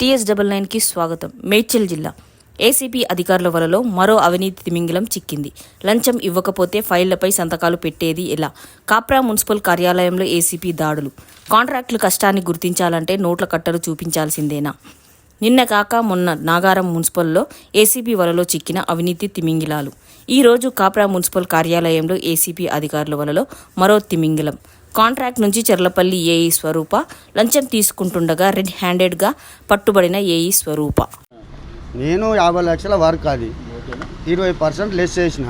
TS double నైన్కి స్వాగతం. మేడ్చల్ జిల్లా. ఏసీపీ అధికారుల వలలో మరో అవినీతి తిమింగలం చిక్కింది. లంచం ఇవ్వకపోతే ఫైళ్ళపై సంతకాలు పెట్టేది ఎలా? కాప్రా మున్సిపల్ కార్యాలయంలో ఏసీపీ దాడులు. కాంట్రాక్టులు కష్టాన్ని గుర్తించాలంటే నోట్ల కట్టలు చూపించాల్సిందేనా? నిన్న కాక మొన్న నాగారం మున్సిపల్లో ఏసీపీ వలలో చిక్కిన అవినీతి తిమింగిలాలు. ఈరోజు కాప్రా మున్సిపల్ కార్యాలయంలో ఏసీపీ అధికారుల వలలో మరో తిమింగిలం. కాంట్రాక్ట్ నుంచి చెర్లపల్లి ఏఈ స్వరూప లంచం తీసుకుంటుండగా రెడ్ హ్యాండెడ్గా పట్టుబడిన ఏఈ స్వరూప. నేను యాభై లక్షల వర్క్ అది. ఇరవై పర్సెంట్ లెస్ చేసిన.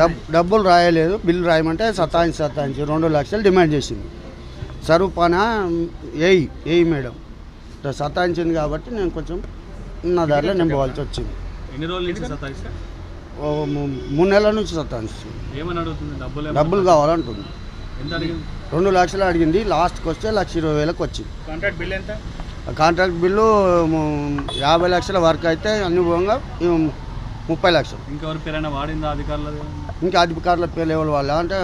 డబ్ డబ్బులు రాయలేదు బిల్లు రాయమంటే సతాయించి సతాయించి రెండు లక్షలు డిమాండ్ చేసింది. సరూపాన ఏయి ఏయి మేడం. సతాయించింది కాబట్టి నేను కొంచెం నా దారిలో నింపవలసి వచ్చింది. ఎన్ని రోజుల నుంచి సతాయిస్తా? మూడు నెలల నుంచి సతాయిస్తుంది డబ్బులు కావాలంటుంది. రెండు లక్షలు అడిగింది. లాస్ట్కి వస్తే లక్ష ఇరవై వేలకు వచ్చింది. కాంట్రాక్ట్ బిల్ ఎంత? కాంట్రాక్ట్ బిల్లు యాభై లక్షల వర్క్ అయితే అన్ని పోగా ముప్పై లక్షలు. ఇంకెవరి పేరైనా వాడిందా అధికారులు ఇంకా అధికారుల పేరు లెవెల్ వాళ్ళ? అంటే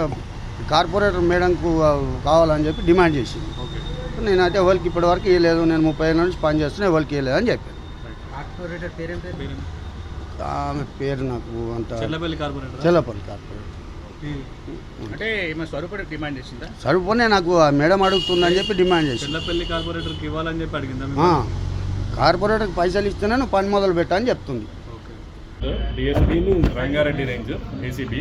కార్పొరేటర్ మేడంకు కావాలని చెప్పి డిమాండ్ చేసింది. ఓకే. నేనైతే ఎవరికి ఇప్పటి వరకు ఇవ్వలేదు నేను ముప్పై ఏళ్ళ నుంచి పని చేస్తున్నా ఎవరికి ఇవ్వలేదు అని చెప్పాను. కార్పొరేటర్ పేరు? ఆమె పేరు నాకు అంత చెల్లపల్లి కార్పొరేటర్? చెల్లపల్లి కార్పొరేటర్. అంటే స్వరూపుడు డిమాండ్ చేసిందా? సరిపోనే నాకు ఆ మేడం అడుగుతుందని చెప్పి డిమాండ్ చేసింది. చెల్లపల్లి కార్పొరేటర్కి ఇవ్వాలని చెప్పి అడిగిందా ఆ, కార్పొరేటర్కి పైసలు ఇస్తేనే నువ్వు పని మొదలు పెట్టా అని చెప్తుంది. Rangareddy range ACB.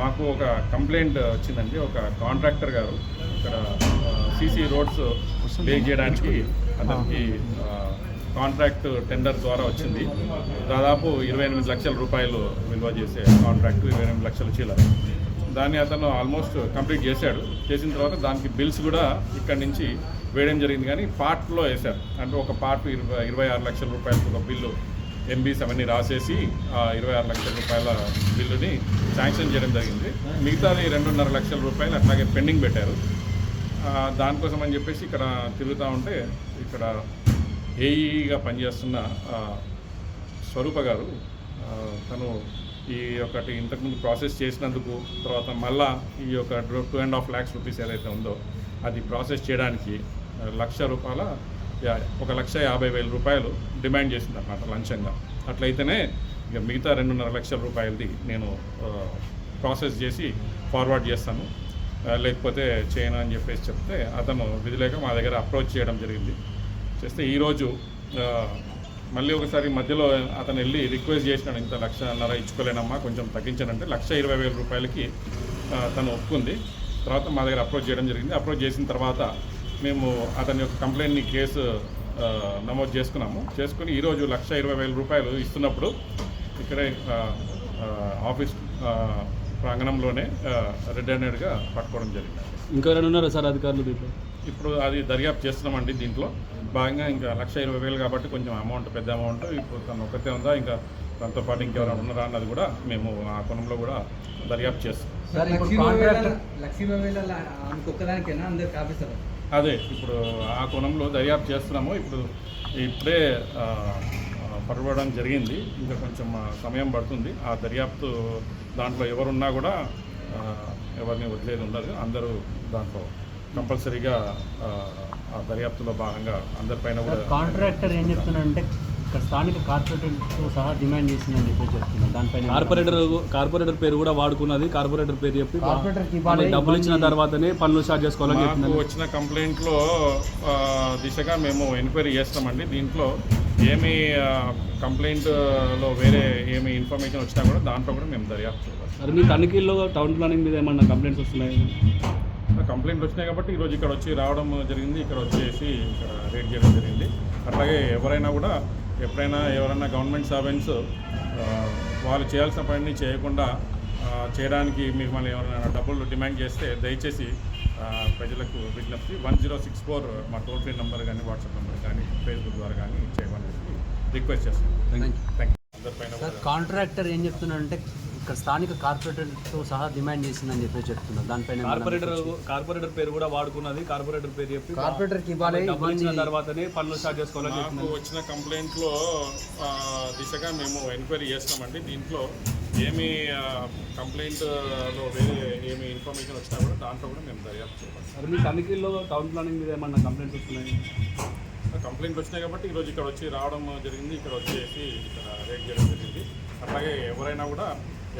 మాకు ఒక కంప్లైంట్ వచ్చిందండి. ఒక కాంట్రాక్టర్ గారు ఇక్కడ సీసీ రోడ్స్ లే చేయడానికి అతనికి ఆ, కాంట్రాక్ట్ టెండర్ ద్వారా వచ్చింది. దాదాపు ఇరవై ఎనిమిది లక్షల రూపాయలు విలువ చేసే కాంట్రాక్ట్ ఇరవై ఎనిమిది లక్షల చీల. దాన్ని అతను ఆల్మోస్ట్ కంప్లీట్ చేశాడు. చేసిన తర్వాత దానికి బిల్స్ కూడా ఇక్కడి నుంచి వేయడం జరిగింది. కానీ పార్ట్లో వేశారు. అంటే ఒక పార్ట్ ఇరవై ఇరవై ఆరు లక్షల రూపాయలకు ఒక బిల్లు ఎంబీస్ అవన్నీ రాసేసి ఆ ఇరవై ఆరు లక్షల రూపాయల బిల్లుని శాంక్షన్ చేయడం జరిగింది. మిగతాది రెండున్నర లక్షల రూపాయలు అట్లాగే పెండింగ్ పెట్టారు. దానికోసం అని చెప్పేసి ఇక్కడ తిరుగుతూ ఉంటే ఇక్కడ ఏఈగా పనిచేస్తున్న స్వరూప గారు తను ఈ ఒకటి ఇంతకుముందు ప్రాసెస్ చేసినందుకు తర్వాత మళ్ళా ఈ యొక్క two and half lakhs rupees ఏదైతే ఉందో అది ప్రాసెస్ చేయడానికి లక్ష రూపాయల యా- ఒక లక్ష యాభై వేల రూపాయలు డిమాండ్ చేసింది అన్నమాట లంచంగా. అట్లయితేనే ఇక మిగతా రెండున్నర లక్షల రూపాయలది నేను ప్రాసెస్ చేసి ఫార్వర్డ్ చేస్తాను. లేకపోతే చేయను అని చెప్పేసి చెప్తే అతను విధి లేక మా దగ్గర అప్రోచ్ చేయడం జరిగింది. చేస్తే ఈరోజు మళ్ళీ ఒకసారి మధ్యలో అతను వెళ్ళి రిక్వెస్ట్ చేసినాడు ఇంత లక్షన్నర ఇచ్చుకోలేనమ్మా కొంచెం తగ్గించానంటే లక్ష ఇరవై వేల రూపాయలకి తను ఒప్పుకుంది. తర్వాత మా దగ్గర అప్రోచ్ చేయడం జరిగింది. అప్రోచ్ చేసిన తర్వాత మేము అతని యొక్క కంప్లైంట్ని కేసు నమోదు చేసుకున్నాము. చేసుకుని ఈరోజు లక్ష ఇరవై వేల రూపాయలు ఇస్తున్నప్పుడు ఇక్కడే ఆఫీస్ ప్రాంగణంలోనే రెడ్ హ్యాండెడ్గా పట్టుకోవడం జరిగింది. ఇంకెవరైనా ఉన్నారా సార్ అధికారులు దీంట్లో? ఇప్పుడు అది దర్యాప్తు చేస్తున్నామండి దీంట్లో. భాగంగా ఇంకా లక్ష ఇరవై వేలు కాబట్టి కొంచెం అమౌంట్ పెద్ద అమౌంట్ ఇప్పుడు తను ఒకతే ఉందా ఇంకా దాంతో పాటు ఇంకెవరైనా ఉన్నారా అన్నది కూడా మేము ఆ కోణంలో కూడా దర్యాప్తు చేస్తాం. అదే ఇప్పుడు ఆ కోణంలో దర్యాప్తు చేస్తున్నాము. ఇప్పుడు ఇప్పుడే పరవడం జరిగింది. ఇంకా కొంచెం సమయం పడుతుంది. ఆ దర్యాప్తు దాంట్లో ఎవరున్నా కూడా ఎవరిని వదిలేదు ఉండదు. అందరూ దాంట్లో కంపల్సరీగా ఆ, దర్యాప్తులో భాగంగా అందరిపైన కూడా కాంట్రాక్టర్ ఏం చెప్తున్నాడంటే ఇక్కడ స్థానిక కార్పొరేటర్తో సహా డిమాండ్ చేసిందని చెప్పి చెప్తున్నారు. దానిపైన కార్పొరేటర్ కార్పొరేటర్ పేరు కూడా వాడుకున్నది. కార్పొరేటర్ పేరు చెప్పి డబ్బులు ఇచ్చిన. తర్వాతనే పనులు స్టార్ట్ చేసుకోవాలని చెప్తున్నారు. వచ్చిన కంప్లైంట్లో దిశగా మేము ఎంక్వైరీ చేస్తామండి. దీంట్లో ఏమి కంప్లైంట్లో వేరే ఏమి ఇన్ఫర్మేషన్ వచ్చినా కూడా దాంట్లో కూడా మేము దర్యాప్తు చేయాలి మరి మీ తనిఖీల్లో టౌన్ ప్లానింగ్ మీద ఏమన్నా కంప్లైంట్స్ వస్తున్నాయి? కంప్లైంట్ వచ్చినాయి కాబట్టి ఈరోజు ఇక్కడ వచ్చి రావడం జరిగింది. ఇక్కడ వచ్చేసి ఇక్కడ రేట్ చేయడం జరిగింది. అట్లాగే ఎవరైనా కూడా ఎప్పుడైనా ఎవరైనా గవర్నమెంట్ సర్వెంట్స్ వాళ్ళు చేయాల్సిన పనిని చేయకుండా చేయడానికి మీకు మళ్ళీ ఎవరైనా డబ్బులు డిమాండ్ చేస్తే దయచేసి ప్రజలకు విజ్ఞప్తి. వన్ జీరో సిక్స్ ఫోర్ మా టోల్ ఫ్రీ నెంబర్ కానీ వాట్సాప్ నెంబర్ కానీ ఫేస్బుక్ ద్వారా కానీ చేయమని రిక్వెస్ట్ చేస్తాను థ్యాంక్ యూ కాంట్రాక్టర్ ఏం చెప్తున్నాడంటే ఇక్కడ స్థానిక కార్పొరేటర్తో సహా డిమాండ్ చేసిందని చెప్పి చెప్తున్నారు దానిపైన కార్పొరేటర్ కార్పొరేటర్ పేరు కూడా వాడుకున్నది. కార్పొరేటర్ పేరు చెప్పి కార్పొరేటర్కి ఇవ్వాలి, ఇచ్చిన. తర్వాతనే పనులు స్టార్ట్ చేసుకోవాలని మాకు చెప్తున్నారు వచ్చిన కంప్లైంట్లో దిశగా మేము ఎంక్వైరీ చేస్తామండి. దీంట్లో ఏమి కంప్లైంట్లో వేరే ఏమి ఇన్ఫర్మేషన్ వచ్చినా కూడా దాంట్లో కూడా మేము దర్యాప్తు చేస్తాం. మరి మీ తనిఖీల్లో టౌన్ ప్లానింగ్ మీద ఏమన్నా కంప్లైంట్స్ వస్తున్నాయి? కంప్లైంట్ వచ్చినాయి కాబట్టి ఈరోజు ఇక్కడ వచ్చి రావడం జరిగింది. ఇక్కడ వచ్చేసి ఇక్కడ రేట్ చేయడం జరిగింది. అట్లాగే ఎవరైనా కూడా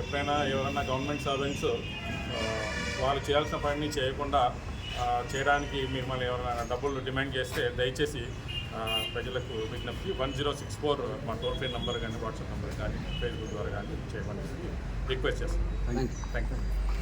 ఎప్పుడైనా ఎవరైనా గవర్నమెంట్ సర్వెంట్స్ వాళ్ళు చేయాల్సిన పనిని చేయకుండా చేయడానికి మిమ్మల్ని ఎవరైనా డబ్బులు డిమాండ్ చేస్తే దయచేసి ప్రజలకు విజ్ఞప్తి. వన్ జీరో సిక్స్ ఫోర్ మా టోల్ ఫ్రీ నెంబర్ కానీ వాట్సాప్ నెంబర్ కానీ ఫేస్బుక్ ద్వారా కానీ చేయమని రిక్వెస్ట్ చేస్తాను థ్యాంక్ యూ థ్యాంక్ యూ